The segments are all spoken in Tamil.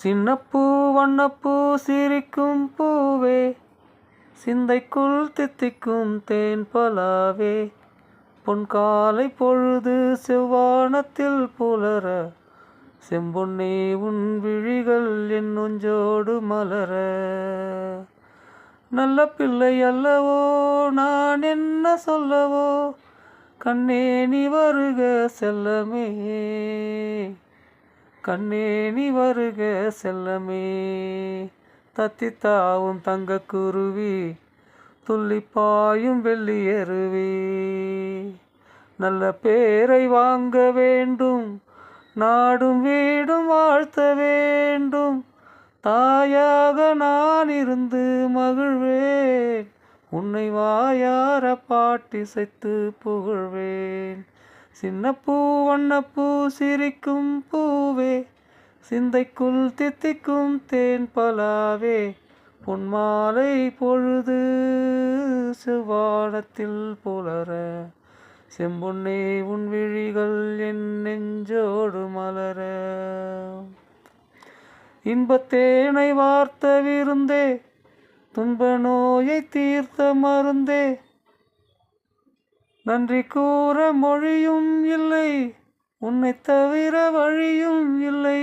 சின்னப்பூ வண்ணப்பூ சிரிக்கும் பூவே சிந்தைக்குள் தித்திக்கும் தேன் பலாவே. பொன்காலை பொழுது செவ்வானத்தில் புலர செம்பொன்னே உன் விழிகள் என் நொஞ்சோடு மலர. நல்ல பிள்ளை அல்லவோ நான் என்ன சொல்லவோ கண்ணே நீ வருக செல்லமே. கண்ணே நீ வருக செல்லமே. தத்தி தாவும் தங்க குருவி துள்ளி பாயும் வெள்ளி அருவி நல்ல பேரை வாங்க வேண்டும் நாடும் வீடும் வாழ்த்த வேண்டும். தாயாக நான் இருந்து மகிழ்வேன் உன்னை வாயார பாட்டிசைத்து புகழ்வேன். சின்ன பூ வண்ணப்பூ சிரிக்கும் பூவே சிந்தைக்குள் தித்திக்கும் தேன் பலாவே பொன்மாலை பொழுது செவ்வானத்தில் புலர. செம்பொன்னே உன் விழிகள் என் நெஞ்சோடு மலர. இன்பத்தேனை வார்த்த விருந்தே துன்ப நோயை தீர்த்த மருந்தே நன்றி கூற மொழியும் இல்லை உன்னை தவிர வழியும் இல்லை.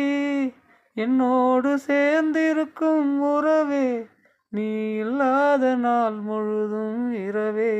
என்னோடு சேர்ந்திருக்கும் உறவே நீ இல்லாத நாள் முழுதும் இரவே.